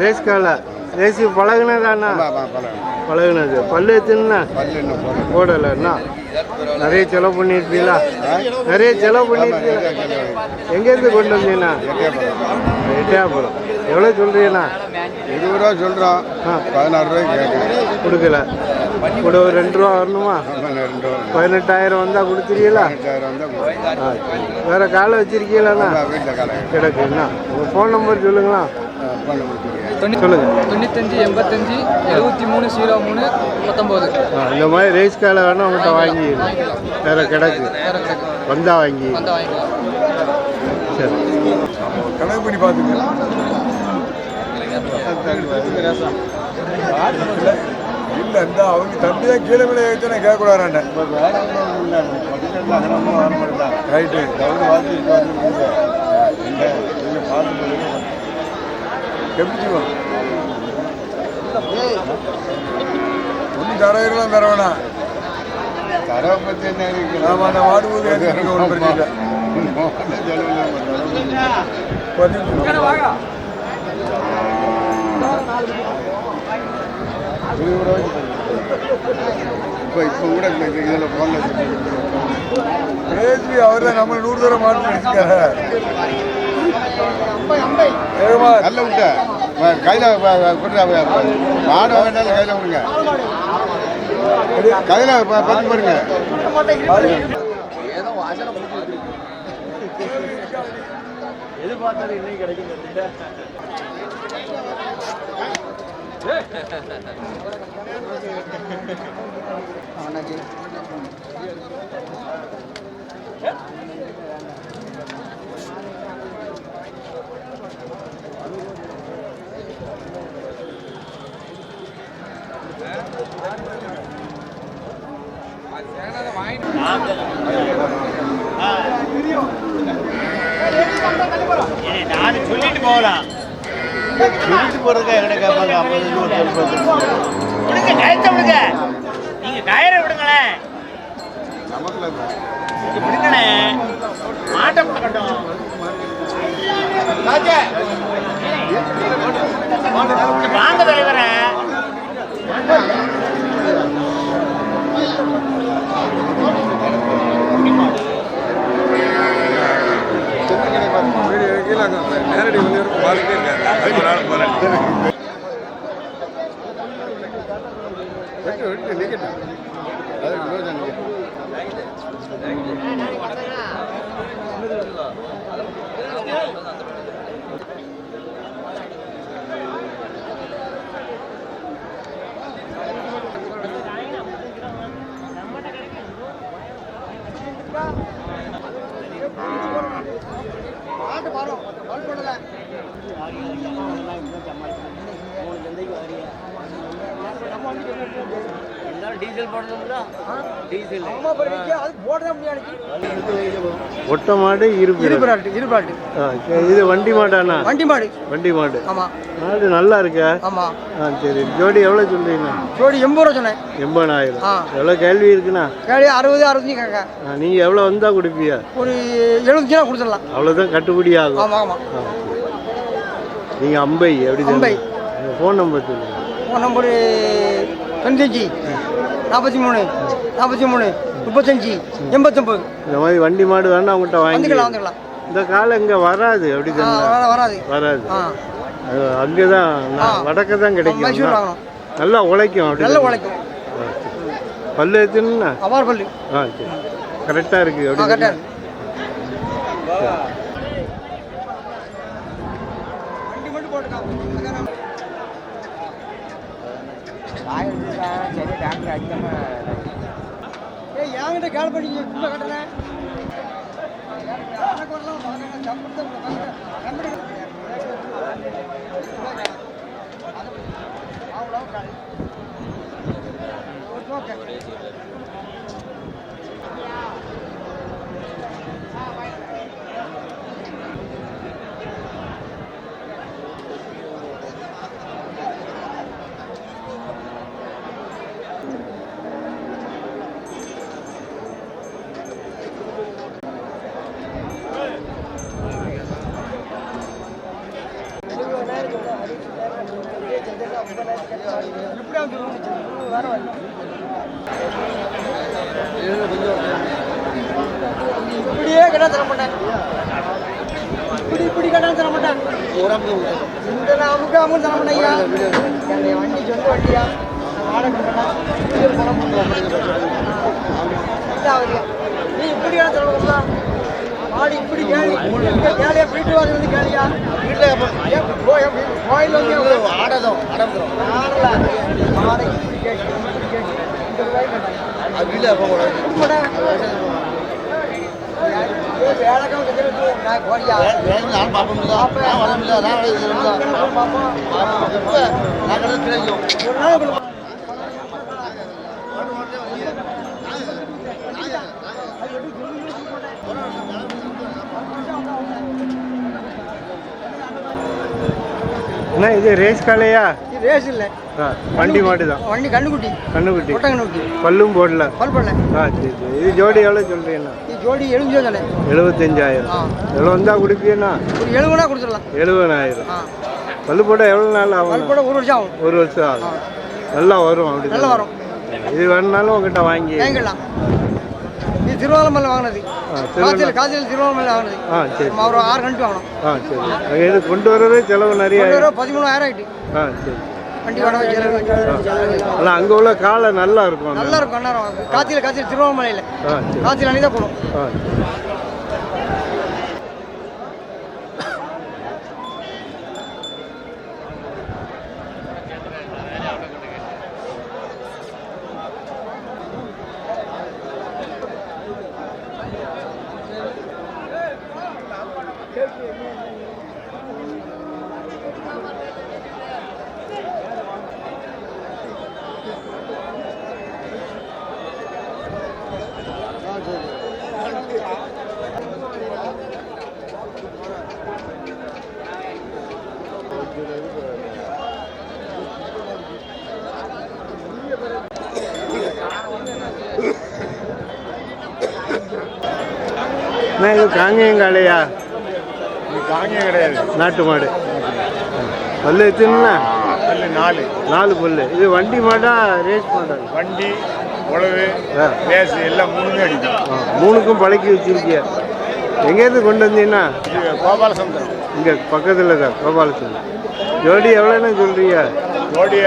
Race காலை. Race பழகுனதாண்ணா பழகுனது பல்லு எத்துனா போடலைண்ணா நிறைய செலவு பண்ணியிருப்பீங்களா நிறைய செலவு பண்ணியிருப்பீங்களா எங்கேருந்து கொண்டு வந்தீங்கண்ணா? எட்டயபுரம். எவ்வளோ சொல்கிறீங்கண்ணா இருபது ரூபா சொல்கிறோம். பதினாறு ரூபாய்க்கு கேட்குறேன். கொடுக்கல. கூட ஒரு ரெண்டு ரூபா வரணுமா? பதினெட்டாயிரம் வந்தால் ஆ. வேறு காலை வச்சிருக்கீங்களாண்ணா? கிடக்குண்ணா உங்கள் ஃபோன் நம்பர் சொல்லுங்கள்? தொண்ணூத்தஞ்சு எண்பத்தஞ்சு எழுபத்தி மூணு ஜீரோ மூணு பத்தொம்போது இந்த மாதிரி ரேஸ் காலை வேணால் உங்கள்கிட்ட வாங்கி வேறு கிடக்கு வந்தால் வாங்கி சரி கணக்கு பண்ணி பார்த்துங்க இல்லை இந்த அவங்க தம்பி தான் கீழே விலை வச்சு கேட்கக்கூடாது ரைட்டு எப்படிச்சுக்கோ ஒன்றும் தரையெல்லாம் தர வேணாம். தரவை பற்றி என்ன இருக்கு ஆமாம் அந்த மாடு ஊதி ஒன்றும் பிரச்சனை இல்லை. இப்போ இப்போ கூட இதில் ஃபோனில் பேசி அவர் தான் நம்ம நூறு தூரம் மாட்டு நல்ல விட்ட கையில் கொடுத்தா மாடு வேண்டாலும் கையில் விடுங்க கையில் பத்து பாருங்க. நான் போறதுக்கு எங்கிட்ட கேட்பாங்க ஐம்பது ஒரு விடுங்க கயத்தை விடுங்க நீங்க கயிறை விடுங்களேன் விடுங்களே. மாட்டை விடக்கட்டும் வாங்க தலைவரே. நேரடி வந்து பாதிக்கே இருக்காரு நிக்கட்டும் ஒட்டை மாடு சரி. இது வண்டி மாடாண்ணா? வண்டி மாடு. வண்டி மாடு. ஆமாம் மாடு நல்லா இருக்கா? ஆமாம் ஆ சரி. ஜோடி எவ்வளோ சொல்றீங்க? ஜோடி எண்பது ரூபா சொன்னேன். எண்பதாயிரம். எவ்வளோ கேள்வி இருக்குண்ணா? கேள்வி அறுபது அறுபத்தஞ்சு கேட்க ஆ, நீங்க எவ்வளோ வந்தா கொடுப்பியா ஒரு எழுபத்தஞ்சு ரூபா கொடுத்துடலாம். அவ்வளோதான் கட்டுப்படி ஆகும். ஆமாம் ஆமாம் ஆ, சரி. நீங்க அம்பை எப்படி அம்பை. ஃபோன் நம்பர் சொல்லுங்க. ஃபோன் நம்பரு தொண்ணூத்தஞ்சு நாற்பத்தி மூணு. நாற்பத்தி மூணு. முப்பத்தஞ்சு. எண்பத்தொம்பது. இந்த மாதிரி வண்டி மாடு வேணா அவங்ககிட்ட வாங்கி வந்துக்கலாம் இந்த காலம் இங்க வராது அப்படி வராது, வராது. அங்கதான் நான் வடக்க தான் கிடைக்கும். நல்லா உழைக்கும் அப்படி நல்ல உழைக்கும். பல்லு எத்துனா? அவார் பல்லு ஆ சரி. கரெக்டாக இருக்கு ஆ அப்படி கரெக்டாக ஆயிரம் சரி டாக்டர் அடிக்காமல் ஏ என்கிட்ட கால் பண்ணி இப்போ கட்டுறேன் ஓகே கேட்டா தர மாட்டேன் இப்படி இப்படி கேட்டா தர மாட்டேன் இந்த நான் அமுக்கு அமுக்கு தர மாட்டேன் ஐயா. என்னுடைய வண்டி சொந்த வண்டியா? வாடகை நீ இப்படி கேட்டா தர மாடு இப்படி கேளு. கேளியா? போயிட்டு வந்து கேளியா? கோயில் வந்து ஆடதும் அடம்புறோம் ஆடல மாடை இப்படி கேட்டு இப்படி கேட்டு இந்த ரூபாய் கேட்டாங்க அது வீட்டில் அப்போ கூட நான் பார்ப்போம் நான் வர நான் கிடைக்கும் அண்ணா இது ரேஸ் காளையா? ரேஸ் இல்லை. வண்டி மாட்டு தான் வண்டி கண்ணுக்குட்டி. கண்ணுக்குட்டி. ஒட்டகனுக்குட்டி பல்லும் போடல. பல் பண்ணல ஆ சரி சரி. இது ஜோடி எவ்வளோ சொல்கிறீங்கண்ணா இது ஜோடி எழுபது தானே எழுபத்தஞ்சாயிரம். எவ்வளோ வந்தால் கொடுப்பீங்கண்ணா? ஒரு எழுபதுனா கொடுத்துடலாம். எழுபதாயிரம் பல்லு போட எவ்வளோ நாள் பல் ஆகும் போட ஒரு வருஷம் ஆகும். ஒரு வருஷம் ஆகும். நல்லா வரும் அப்படி நல்லா வரும். இது வேணுனாலும் உங்ககிட்ட வாங்கி வாங்கிடலாம். இது திருவாரூர்மலை வாங்கினது. ஆ காய்ச்சல் காய்ச்சல் திருவாரூர்மலை வாங்கினது. ஆ சரி நம்ம ஒரு ஆறு கண்டு வாங்கணும் ஆ சரி. அங்கே இது கொண்டு வரவே செலவு நிறைய பதிமூணாயிரம் ஆயிட்டு. ஆ சரி. வண்டி வாடகை செலவு அங்கே உள்ள காலை நல்லா இருக்கும் நல்லா இருக்கும் அண்ணாரம் காய்ச்சல் காய்ச்சல் சரி. காய்ச்சல் அணி தான் போடும் காங்கேயங்காளையா காங்கியம் கிடையாது நாட்டு மாடு பல்லு எத்தனைண்ணா பல்லு நாலு நாலு பல்லு இது வண்டி மாடா ரேஸ் மாடா வண்டி உழவு ஆ. ரேஸ் எல்லாம் மூணுமே அடிக்கும் மூணுக்கும் பழக்கி வச்சிருக்கிய எங்கேருந்து கொண்டு வந்தீங்கன்னா இது கோபாலசமுத்திரம் இங்கே பக்கத்தில் தான் கோபாலசந்திரம் ஜோடி எவ்வளோன்னு சொல்கிறீங்க ஜோடி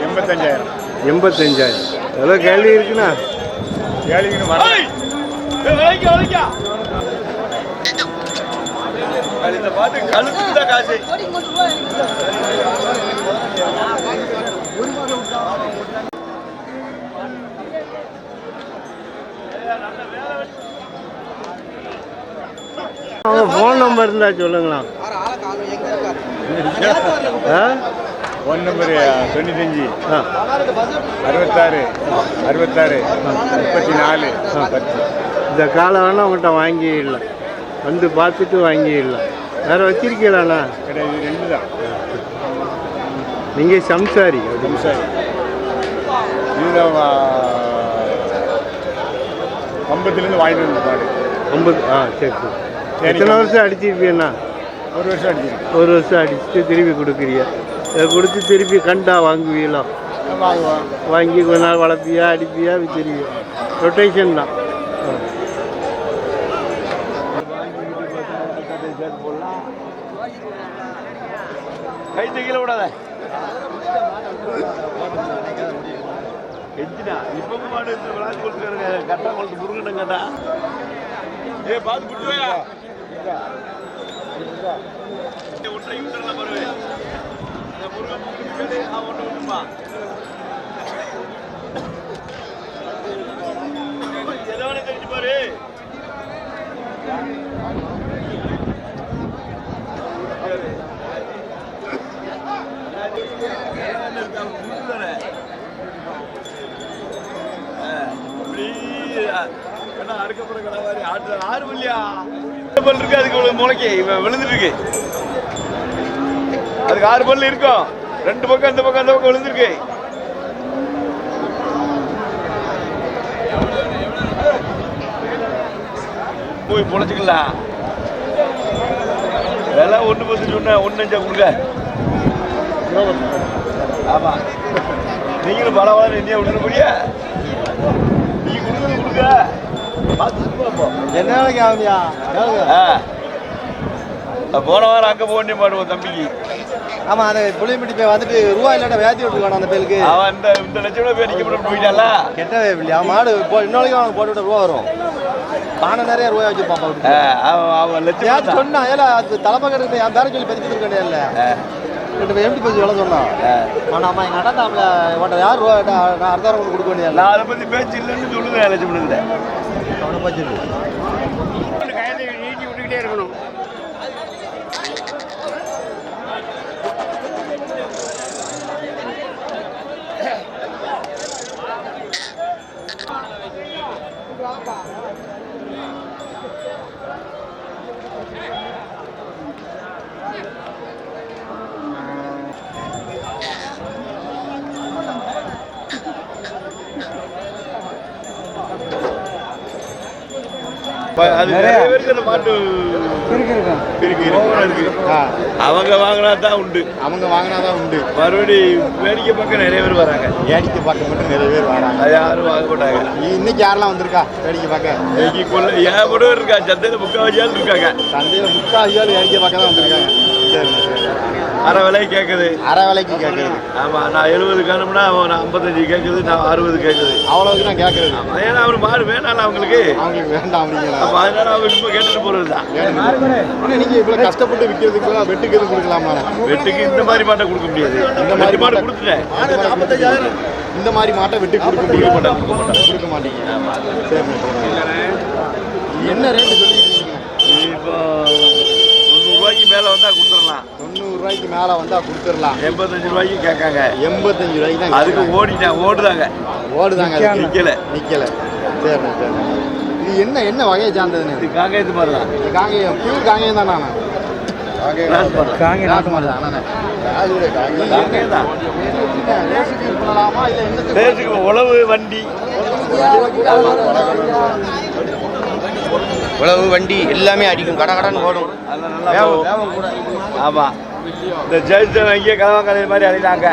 எண்பத்தஞ்சாயிரம் எண்பத்தஞ்சாயிரம் எவ்வளோ கேள்வி இருக்குண்ணா ஏழைக்குன்னு வர பார்த்து கழுத்து தான் காசு. அவங்க ஃபோன் நம்பர் இருந்தால் சொல்லுங்களா? ஆ? ஒன் நம்பர் தொண்ணூத்தஞ்சு ஆ. அறுபத்தாறு அறுபத்தாறு முப்பத்தி. நாலு பத்து இந்த காலை வேணால் உங்கள்கிட்ட வாங்கிடலாம். வந்து பார்த்துட்டு வாங்கிடலாம். வேறு வச்சிருக்கீங்களாண்ணா? கிடையாது ரெண்டு தான். நீங்கள் சம்சாரி. அப்படி சரி இதுதான் ஆ, கம்பத்துலேருந்து வாங்கிட்டு வந்த மாடு. ஐம்பது ஆ சரி சரி. எத்தனை வருஷம் அடிச்சிருப்பீங்கண்ணா? ஒரு வருஷம் அடிச்சிருக்கு ஒரு வருஷம் அடிச்சுட்டு திருப்பி கொடுக்குறீங்க. இதை கொடுத்து திருப்பி கண்டா வாங்குவீங்களா? வாங்குவோம். வாங்கி கொஞ்ச நாள் வளர்ப்பியா அடிப்பியா விற்றுருவியா ரொட்டேஷன் தான். ஆ. கை கீழே விடாத. எஞ்சினா இப்ப மாடு விளாண்டு கொடுத்துருங்க கட்டா கொடுத்து முருகன் கேட்டா ஏ பார்த்து குட்டுவையா ஒன்றை யூட்டர்லாம் வருவேன் இந்த முருகன் முருகன் அவன் ஒன்று விட்டுப்பா. எதவனை தெரிஞ்சு பாரு. ஆறு இல்லையா பல் இருக்கு? அதுக்கு இவ்வளவு முளைக்கு. இவன் விழுந்துட்டு அதுக்கு ஆறு பல் இருக்கும் ரெண்டு பக்கம் இந்த பக்கம் அந்த பக்கம் விழுந்திருக்கு. போய் பொழைச்சிக்கலாம் விலை ஒன்று பத்து சொன்ன ஒன்று அஞ்சா கொடுங்க. ஆமா. நீங்களும் பல வாரம் இந்தியா விட்டுற முடியா நீ கொடுக்குறது கொடுக்க என்ன ஆகுதியா? போன வாரம் அங்கே போகண்டே மாடுவோம் தம்பிக்கு. ஆமா அந்த புளியம்பட்டி போய் வந்துட்டு ரூபா இல்லாட்ட வேத்தி விட்டுருக்கான அந்த பேருக்கு. அவன் இந்த இந்த லட்சம் ரூபாய் பேர் நிற்க போயிட்டால கெட்ட இல்லையா? அவன் மாடு போ இன்னொரு அவனுக்கு போட்டு விட்ட ரூபா வரும். பானை நிறைய ரூபாய் வச்சிருப்பான் அவன் அவன் லட்சம் ஏன் சொன்னா ஏல அது தலைமை கிட்ட என் பேர சொல்லி பதிப்பு இருக்கே இல்ல ரெண்டு எம்டி பத்தி எவ்வளோ சொன்னான் ஆனா அம்மா எங்க அண்ணா தாமல உன்ட்ட யார் ரூபா நான் கொண்டு கொடுக்க வேண்டியது நான் அதை பற்றி பேச்சு இல்லைன்னு சொல்லுவேன் லட்சம் பண்ணுங்க அவனை பத்தி கயத்தை நீட்டி விட்டுக்கிட்டே இருக்கணும் அது நிறைய பேருக்கு அந்த மாட்டு இருக்கு இருக்கு இருக்கு அவங்க வாங்கினா தான் உண்டு. அவங்க வாங்கினாதான் உண்டு. மறுபடி வேடிக்கை பார்க்க நிறைய பேர் வராங்க. வேடிக்கை பார்க்க மட்டும் நிறைய பேர் வராங்க. அது யாரும் வாங்க மாட்டாங்க. இன்னைக்கு யாரெல்லாம் வந்திருக்கா வேடிக்கை பார்க்க? இன்னைக்கு கொள்ள ஏன் கூட இருக்கா சந்தையில் முக்கால் இருக்காங்க. சந்தையில முக்கா ஐயாள் வேடிக்கை பார்க்க தான் வந்திருக்காங்க சரி. அரை விலை கேட்குது அரை விலைக்கு கேட்கறது ஆமா நான் எழுபது காணும்னா அவன் ஐம்பத்தஞ்சு கேட்குது நான் அறுபது கேட்குது அவ்வளவுக்கு நான் கேட்கறது ஏன்னா அவர் மாடு வேணாம் அவங்களுக்கு. அவங்களுக்கு வேண்டாம் அப்படிங்கிற அப்ப அதனால அவங்க இப்போ கேட்டுட்டு போறது தான். இன்னும் நீங்க இவ்வளவு கஷ்டப்பட்டு விற்கிறதுக்கு வெட்டுக்கு எதுவும் கொடுக்கலாமா? வெட்டுக்கு இந்த மாதிரி மாட்டை கொடுக்க முடியாது. இந்த மாதிரி மாடு கொடுத்துட்டேன். நாற்பத்தஞ்சாயிரம் இந்த மாதிரி மாட்டை வெட்டி கொடுக்க முடிய மாட்டேன் கொடுக்க மாட்டீங்க. சரி என்ன ரேட்டு சொல்லிருக்கீங்க? இப்போ தொண்ணூறு ரூபாய்க்கு மேலே வந்தால் ரூபாய்க்கு மேல வந்தா கொடுத்துடலாம். எண்பத்தஞ்சு ரூபாய்க்கு கேட்காங்க. எண்பத்தஞ்சு ரூபாய்க்கு தான் அதுக்கு ஓடிட்டேன் ஓடுதாங்க ஓடுதாங்க அதுக்கு. நிக்கல. நிக்கல. சரி சரி இது என்ன என்ன வகையை சார்ந்ததுன்னு? இது காங்கேயத்து மாதிரி தான் இது காங்கேயம். பியூர் காங்கேயம் தான் நானா. நாட்டு மாடு தான். காங்கேயம். காங்கேயம் தான். உழவு வண்டி. உழவு வண்டி எல்லாமே அடிக்கும். கட கடன்னு ஓடும். அதெல்லாம் நல்லா போகும். ஆமா. இந்த ஜெயிச்சவன் அங்கேயே கலவா கலை மாதிரி அழைதாங்க.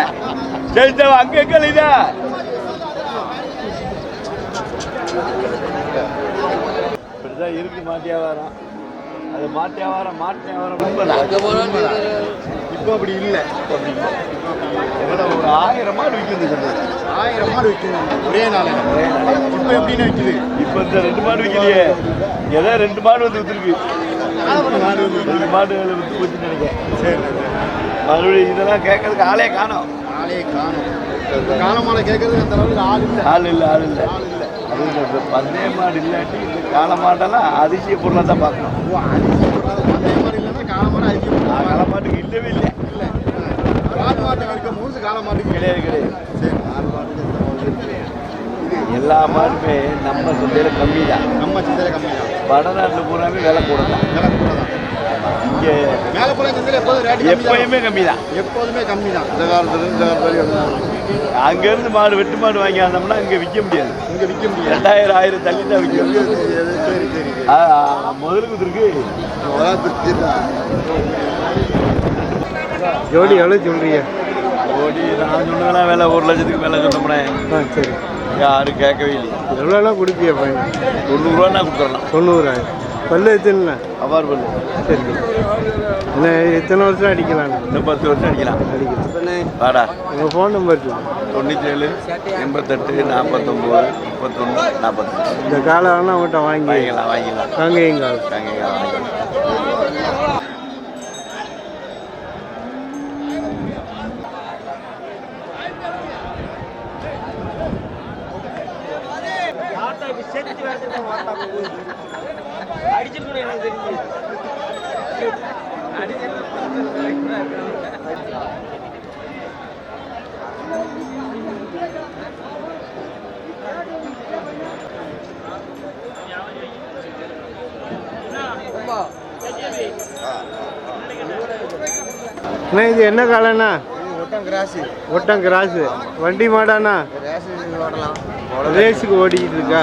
ஜெயிச்சவன் அங்கே கலைதா இப்படிதான் இருக்கு மாட்டியாவாரம். அது மாட்டியாவாரம் மாட்டியாவாரம் உண்மைதான் இப்போ அப்படி இல்ல. ஒரு ஆயிரம் மாடு விற்கிறது ஆயிரம் மாடு விற்கணும் ஒரே நாள்? இப்போ எப்படின்னு விற்குது இப்போ இந்த ரெண்டு மாடு விற்கலையே ஏதோ ரெண்டு மாடு வந்து வித்துருக்கு. மாடு மாடு வித்து போச்சுன்னு நினைக்கிறேன் சரி மறுபடியும் இதெல்லாம் கேட்கறதுக்கு ஆளே காணோம். ஆளே காணும். காலமாலை கேட்கறதுக்கு அந்த அளவுக்கு ஆள் இல்லை. ஆள் இல்லை ஆள் இல்லை. ஆள் இல்லை. அது இந்த பந்தய மாடு இல்லாட்டி இந்த காளை மாடெல்லாம் அதிசய பொருளாக தான் பார்க்கணும். ஓ அதிசயம் அதே மாதிரி இல்லைன்னா காலமாடு அதிசயம் காளை மாட்டுக்கு இல்லவே இல்லை. இல்லை கால் மாட்டுக்கு இருக்க மூசு கால மாட்டுக்கு கிடையாது கிடையாது. சரி மாட்டுக்கு மாதிரி இருக்கு. எல்லா மாடுமே நம்ம சந்தையில் கம்மி தான் நம்ம சிந்தனை கம்மி தான் வடநாட்டில் பூராமே விலை கூட தான் விலை கூட தான் இங்கே மேலே போல சிந்தனை எப்போதும் ரேட் கம்மி தான் எப்பயுமே கம்மி தான் எப்போதுமே கம்மி தான் இந்த காலத்துல இந்த காலத்துல அங்கேருந்து மாடு வெட்டு மாடு வாங்கியாந்தோம்னா இங்கே விற்க முடியாது. இங்கே விற்க முடியாது. ரெண்டாயிரம் ஆயிரம் தள்ளி தான் விற்க முடியாது. சரி சரி ஆ, முதலுக்கு இருக்கு ஜோடி எவ்வளோ சொல்றீங்க? ஓடி நான் சொன்னதெல்லாம் விலை ஒரு லட்சத்துக்கு மேலே சொன்னோம்னே ஆ சரி. யாரும் கேட்கவே இல்லை. எவ்வளோலாம் கொடுப்பியா பையன்? தொண்ணூறுரூவா நான் கொடுத்துடலாம். தொண்ணூறாயிரம். பல்லு எத்தனை அவ்வாறு பண்ணு சரி. என்ன எத்தனை வருஷம் அடிக்கலாம் இன்னும் பத்து வருஷம் அடிக்கலாம். அடிக்கலாம். வாடா. உங்கள் ஃபோன் நம்பர் சொல்லு. தொண்ணூற்றேழு எண்பத்தெட்டு நாற்பத்தொம்போது முப்பத்தொன்று நாற்பத்தஞ்சு இந்த காலை வேணா அவங்கள்ட்ட வாங்கி வாங்கிக்கலாம் வாங்கிக்கலாம். கால் வாங்கிக்கலாம் வாங்கிக்கலாம். அடிச்சிருக்கணும் எனக்கு தெரிஞ்சு அண்ணா இது என்ன காலைண்ணா ஒட்டம் கிராஸு ஒட்டம் கிராஸு வண்டி மாடாண்ணா? ரேஸுக்கு ஓடிக்கிட்டு இருக்கா?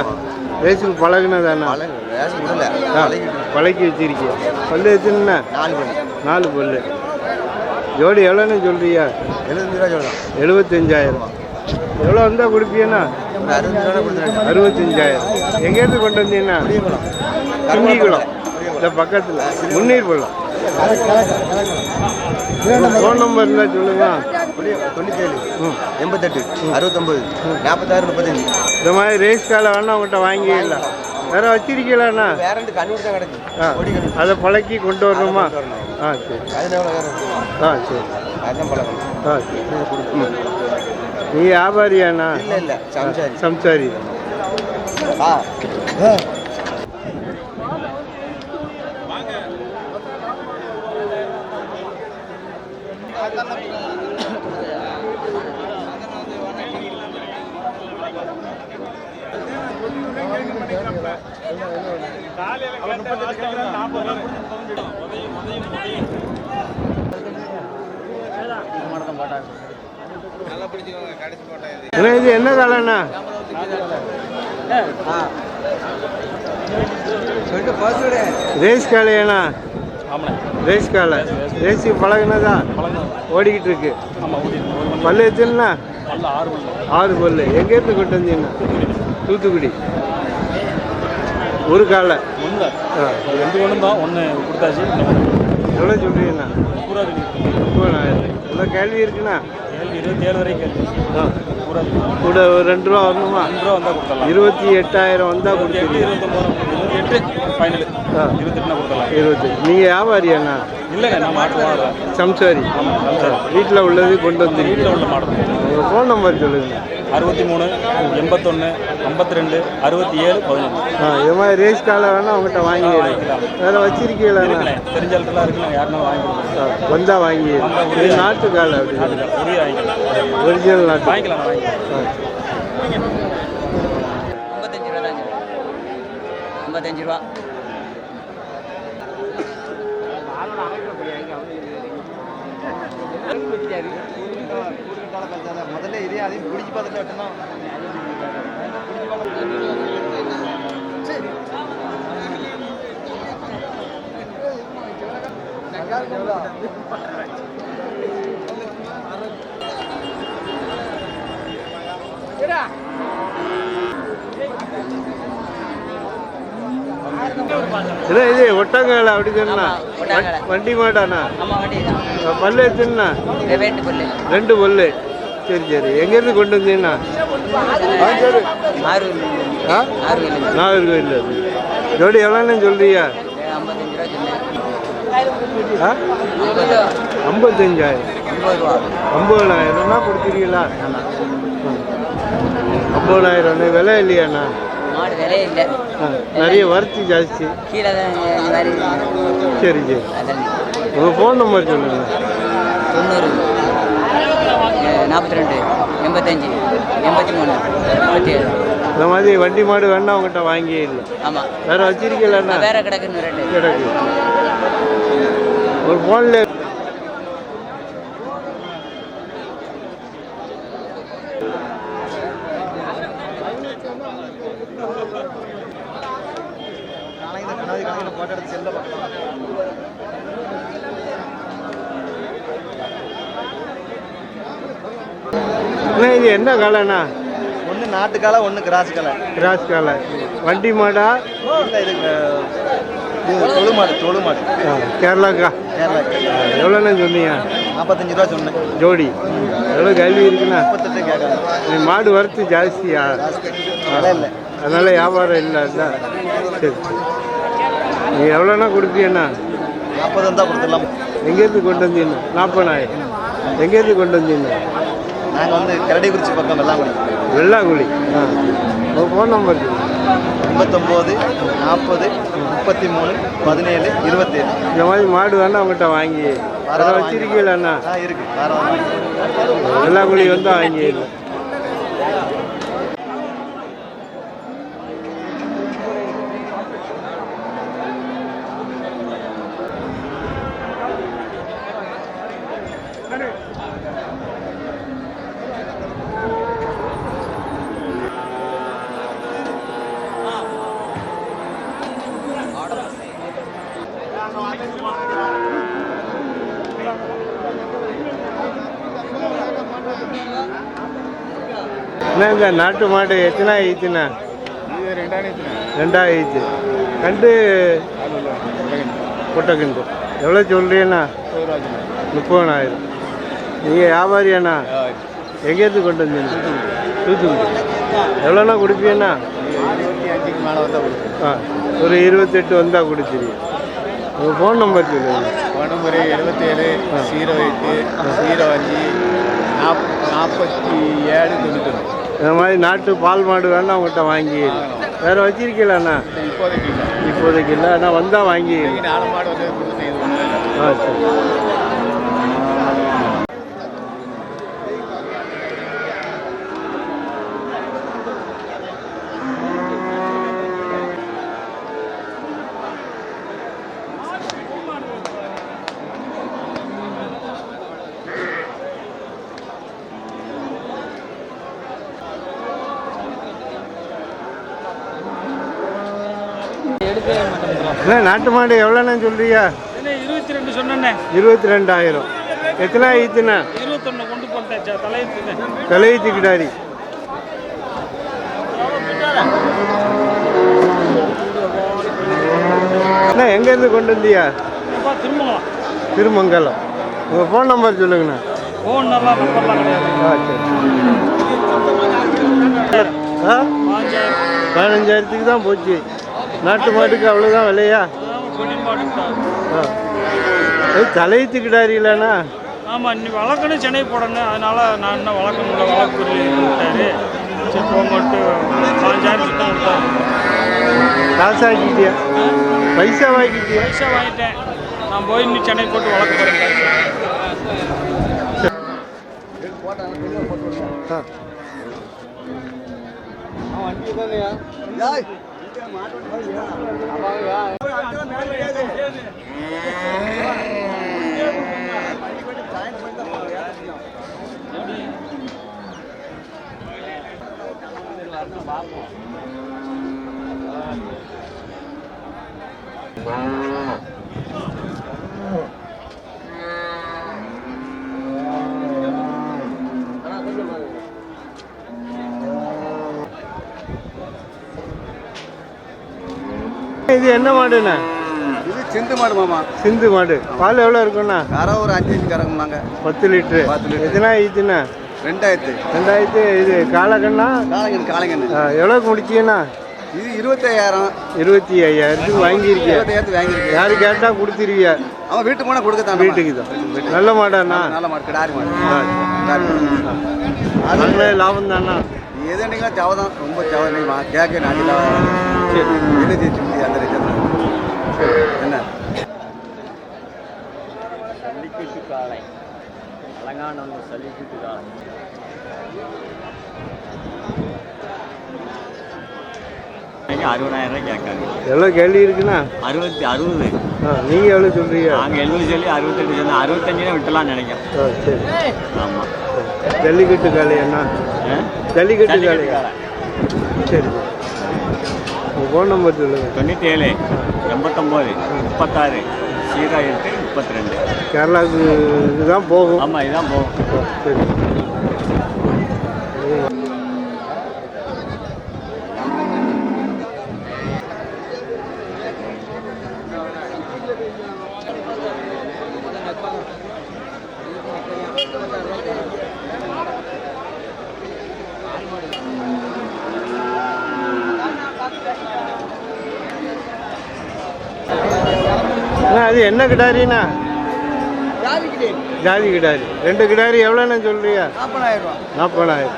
ரேஸுக்கு பழகுனதாண்ணா பழக்கி வச்சிருக்கிய? பல்லு எத்தனைண்ணா நாலு மணி நாலு பல்லு. ஜோடி எவ்வளோன்னு சொல்றியா? எழுபத்தஞ்சு ரூபா சொல்லலாம் எழுபத்தஞ்சாயிரம். எவ்வளோ வந்தால் கொடுத்துருங்க அறுபத்தஞ்சாயிரம். எங்கேருந்து கொண்டு வந்தீங்கன்னா கும்பிக்குளம் இந்த பக்கத்தில். முன்னீர் குளம் ஃபோன் நம்பர் இருந்தால் சொல்லுங்க. தொண்ணூற்றி ஏழு எண்பத்தெட்டு. அறுபத்தொம்பது. நாற்பத்தாறு முப்பத்தஞ்சு. இந்த மாதிரி ரேஸ் காலை வேணா உங்கள்கிட்ட வாங்கிடலாம் வேற வச்சிருக்கீங்களாண்ணா? வேற ரெண்டு கண்ணூர் தான் கிடக்கு. ஆ அதை பழக்கி கொண்டு வரணுமா? ஆ சரி. ஆ சரி. ஆ சரி. நீ வியாபாரியாண்ணா? இல்லை இல்லை. சம்சாரி. சம்சாரி. ஆ. அண்ணா இது என்ன தலைண்ணா ரேஸ் காளையாண்ணா ரேஸ் காலை. ரேஸுக்கு பழகுனதா ஓடிக்கிட்டு இருக்கு. பல்லு எத்தனா ஆறு பல்லு. எங்கேருந்து கொண்டு வந்தீங்கன்னா தூத்துக்குடி. ஒரு காலை. ஆ ரெண்டு ஒன்று தான். ஒன்று கொடுத்தாச்சு எவ்வளோ சொல்கிறீங்கண்ணா பூரா எவ்வளோ கேள்வி இருக்குண்ணா? ஏழு இருபத்தேழு வரைக்கும் கேள்வி. ஆ. பூரா. கூட ஒரு ரெண்டு ரூபா வரணுமா? ரெண்டு ரூபா வந்தால் கொடுத்துடலாம். இருபத்தி எட்டாயிரம் வந்தால் இருபத்தி கொடுத்துருங்க. இருபத்தொம்பது இருபத்தெட்டு ஃபைனல் இருபத்தெட்டுனா கொடுத்துடலாம். இருபத்தி. நீங்கள் வியாபாரியாண்ணா இல்லைங்க நான் மாட்டு சம்சாரி. வீட்டில் உள்ளது கொண்டு வந்துருக்கீங்க. வீட்டில் உள்ள மாடு உங்கள் ஃபோன் நம்பர் சொல்லுங்கள் அறுபத்தி மூணு எண்பத்தொன்று ஐம்பத்தி ரெண்டு அறுபத்தி ஏழு பதினொன்று. ஆ இது மாதிரி ரேஸ் காலை வேணால் அவங்ககிட்ட வாங்கிடுறேன் வேறு வச்சிருக்கீங்களாண்ணா இருக்குண்ணே. தெரிஞ்ச இடத்துல இருக்குண்ணே. யாருன்னா வாங்கி. கொடுக்குறேன் வந்தால் வாங்கிடுறேன் இது நாட்டு காலை அப்படி வாங்கிக்கலாம் ஒரிஜினல் நாட்டு வாங்கிக்கலாம் வாங்கிக்கலாம். ஐம்பத்தஞ்சு ரூபா. ரூபா முதல்ல இதே அதையும் பிடிச்சி பார்த்துட்டு இது ஒட்டங்காலை அப்படி சொன்னா. வண்டி பல்லு எத்தனா? பல்லு. ரெண்டு பல்லு. சரி சரி. எங்கேருந்து கொண்டு வேலு நாகர்கோவில். ஜோடி எவ்வளோன்னு ஐம்பது ஐம்பத்தஞ்சாயிரம் ஐம்பதாயிரம்னா கொடுத்துருக்கீங்களா ஐம்பதாயிரம் விலை இல்லையாண்ணா? நிறைய வரத்து ஜாஸ்தி. சரி சரி. உங்கள் ஃபோன் நம்பர் சொல்லுங்கள் தொண்ணூறு. நாற்பத்தி ரெண்டு எண்பத்தஞ்சு எண்பத்தி மூணு முப்பத்தி ஏழு இந்த மாதிரி வண்டி மாடு வேணா உங்கள்கிட்ட வாங்கியே இல்லை. ஆமாம் வேறு வச்சிருக்கீங்களாண்ணா வேற கிடக்குன்னு ரெண்டு. கிடக்கு. ஒரு ஃபோனில் அண்ணா இது என்ன காலைண்ணா? ஒன்று நாட்டுக்காலை ஒன்று கிராஸ் காலை. கிராஸ் காலை. வண்டி மாடா? இல்லை இது இது தொழு மாடு தொழு மாடு. கேரளாக்கா? கேரளா எவ்வளோண்ணா சொன்னீங்க? நாற்பத்தஞ்சு ரூபா சொன்னேன். ஜோடி. எவ்வளோ கேள்வி இருக்குண்ணா? முப்பத்தெட்டு கேட்கலாம் மாடு வரத்து ஜாஸ்தியா? இல்லை. அதனால வியாபாரம் இல்லை சரி. நீ எவ்வளோண்ணா கொடுப்பீண்ணா நாற்பது வந்தால் கொடுத்துடலாம்? எங்கேருந்து கொண்டு வந்தீங்க? நாற்பதாயிரம். எங்கேருந்து கொண்டு வந்தீங்க? நாங்கள் வந்து கரடிக்குறிச்சி பக்கம் வெள்ளாங்குடி. வெள்ளாங்குழி ஆ. உங்கள் ஃபோன் நம்பர் எண்பத்தொம்போது நாற்பது முப்பத்தி மூணு பதினேழு இருபத்தேழு. இந்த மாதிரி மாடு வேணா உங்கள்கிட்ட வாங்கி? அதை வச்சிருக்கீங்களா இருக்கு. வெள்ளாங்குழி வந்து வாங்கி என்ன இந்த நாட்டு மாடு எத்தனை ஆயிடுச்சுண்ணா? ரெண்டாயிரத்தி ரெண்டாயிடுச்சு கண்டு புட்டக்கண்டு. எவ்வளோ சொல்கிறீண்ணா முப்பதனாயிரம். நீங்கள் வியாபாரியாண்ணா? எங்கேருந்து கொண்டு வந்தீங்க? தூத்துக்குடி. எவ்வளோண்ணா கொடுக்கும் ஆ ஒரு இருபத்தெட்டு வந்தால் கொடுத்துருங்க உங்கள் ஃபோன் நம்பர் சொல்லுங்கள் ஃபோன் நம்பரு எழுபத்தேழு ஜீரோ எட்டு ஜீரோ அஞ்சு நாற்பத்தி ஏழு தொண்ணூத்தொன்று. இந்த மாதிரி நாட்டு பால் மாடு வேணா உங்கள்கிட்ட வாங்கி. வேறு வச்சிருக்கீங்களாண்ணா இப்போதைக்கு இல்லை. ஆனால் வந்தால் வாங்கி. ஆ சரி. நாட்டு மாடு எவ்வளோண்ணா சொல்றியா இருபத்தி ரெண்டு சொன்னேன்னே. இருபத்தி ரெண்டாயிரம் எத்தனை ஆயிடுச்சுண்ணா இருபத்தொன்னு கொண்டு போட்டாச்சா தலையீத்து கிடாரி. அண்ணா எங்கேருந்து கொண்டு வந்தியா திரும்பலாம் திருமங்கலம். உங்கள் ஃபோன் நம்பர் சொல்லுங்கண்ணா. ஃபோன் நல்லா நம்பர்லாம் கிடையாது. பதினஞ்சாயிரத்துக்கு தான் போச்சு. நாட்டு மாட்டுக்கு அவ்வளோதான் விலையா? தலையீத்து கிடாரி இல்லைண்ணா ஆமாம் இன்னைக்கு வளர்க்கணும் சென்னை போடணும். அதனால நான் என்ன வளர்க்கணும்ல வளர்ப்பு விட்டாரு சரி சுத்தம் காசு ஆக்கிட்டியா பைசா வாங்கிட்டியா? பைசா வாங்கிட்டேன். நான் போய் இன்னும் சென்னை போட்டு வளர்க்க போகிறேன் ஆ. బాబు இது என்ன மாடுண்ணா? இது சிந்து மாடு மாமா. சிந்து மாடு. பால் எவ்வளோ இருக்குண்ணா? யாரோ ஒரு அஞ்சு அஞ்சு கறக்குமாங்க பத்து லிட்ரு. பத்து லிட்டரு. எத்தனை ஆயிடுச்சுண்ணா? ரெண்டாயிரத்து. ரெண்டாயிரத்து இது காலக்கண்ணா காளைங்கன்னு ஆ, எவ்வளோக்கு முடிச்சீங்கண்ணா? இது இருபத்தையாயிரம். இருபத்தி ஐயாயிரத்துக்கு வாங்கியிருக்கேன் இருபத்தையாயிரத்து வாங்கியிருக்கு யாரு கேட்டால் கொடுத்துருவியா? அவன் வீட்டுக்கு போனால் கொடுக்க தான் வீட்டுக்கு தான். நல்ல மாடாண்ணா? நல்ல மாடு கிடாரி மாடு. நல்ல லாபம் தானா எது என்னைக்கும் ஜவதான் ரொம்ப ஜவ நீ வா- கேட்க சரி. என்ன அந்த ரேட்டு என்ன சல்லிக்கட்டு காளை அலங்காநல்லூர் சல்லிக்கட்டு காளை அறுபதாயிரம் ரூபாய் கேட்காங்க எவ்வளோ கேள்வி இருக்குண்ணா? அறுபத்தி அறுபது. நீங்கள் எவ்வளோ சொல்கிறீங்க நாங்கள் எழுபது சொல்லி அறுபத்தெட்டு சொல்லி அறுபத்தஞ்சு விட்டலாம்னு நினைக்கிறேன் ஆ சரி. ஆமாம் ஜல்லிக்கட்டு காளையண்ணா ஜல்லிக்கட்டு காளையா? சரி. ஃபோன் நம்பர் சொல்லுங்கள் தொண்ணூற்றி ஏழு எண்பத்தொம்போது முப்பத்தாறு சீரோ எட்டு முப்பத்தி ரெண்டு கேரளாவுக்கு இதுதான் போகும். ஆமாம் இதுதான் போகும். சரி. அது என்ன கிடாரிண்ணா ஜாதி கிடாரி. ரெண்டு கிடாரி எவ்வளோண்ணா சொல்றியா? நாற்பதாயிரம் நாற்பதாயிரம்.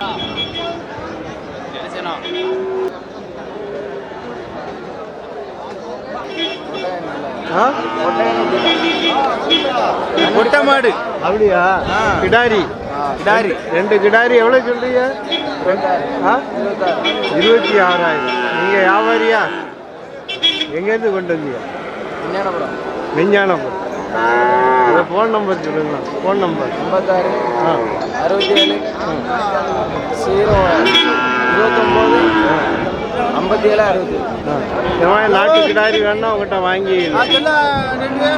ஆ மொட்டை மாடு. அப்படியா? கிடாரி. கிடாரி. ரெண்டு கிடாரி எவ்வளோ சொல்றீங்க? இருபத்தி ஆறாயிரம். நீங்கள் வியாபாரியா? எங்கேருந்து கொண்டு வந்தீங்க? விஞ்ஞானபுரம் உங்கள் ஃபோன் நம்பர் சொல்லுங்கண்ணா ஃபோன் நம்பர் ஐம்பத்தாறு ஆ. அறுபத்தி ஏழு ஜீரோ இருபத்தொம்போது ஆ அறுபத்தி. ஏழு மாதிரி நாட்டு கிடாரி வேணா உங்ககிட்ட வாங்கி அதெல்லாம் ரெண்டு